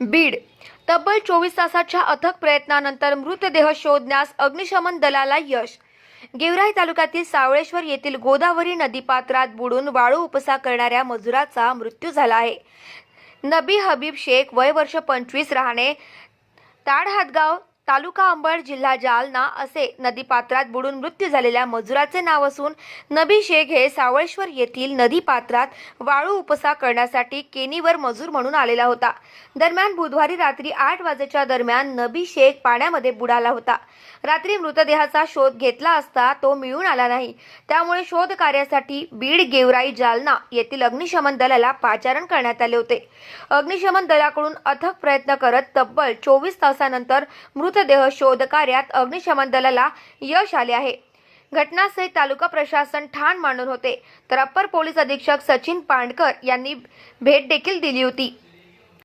बीड. तब्बल चोवीस तासाच्या अथक प्रयत्नानंतर मृतदेह शोधण्यास अग्निशमन दलाला यश. गेवराई तालुक्यातील सावळेश्वर येथील गोदावरी नदीपात्रात बुडून वाळू उपसा करणाऱ्या मजुराचा मृत्यू झाला आहे. नबी हबीब शेख वय वर्ष पंचवीस राहणे ताडहातगाव तालुका अंबड जिल्हा जालना असे नदीपात्रात बुडून मृत्यू झालेल्या मजुराचे नाव असून नबी शेख हे सावळेश्वर येथील नदीपात्रात वाळू उपसा करण्यासाठी केनीवर मजूर म्हणून आलेला होता. दरम्यान बुधवारी रात्री आठ वाजेच्या दरम्यान नबी शेख पाण्यामध्ये बुडाला होता. रात्री मृतदेहाचा शोध घेतला असता तो मिळून आला नाही. त्यामुळे शोध कार्यासाठी बीड गेवराई जालना येथील अग्निशमन दलाला पाचारण करण्यात आले होते. अग्निशमन दलाकडून अथक प्रयत्न करत तब्बल चोवीस तासानंतर मृत मृतदेह शोध कार्यात अग्निशमन दलाला यश आले आहे. घटनास्थळी तालुका प्रशासन ठाण मांडून होते. तर अप्पर पोलीस अधीक्षक सचिन पांडकर यांनी भेट देखील दिली होती.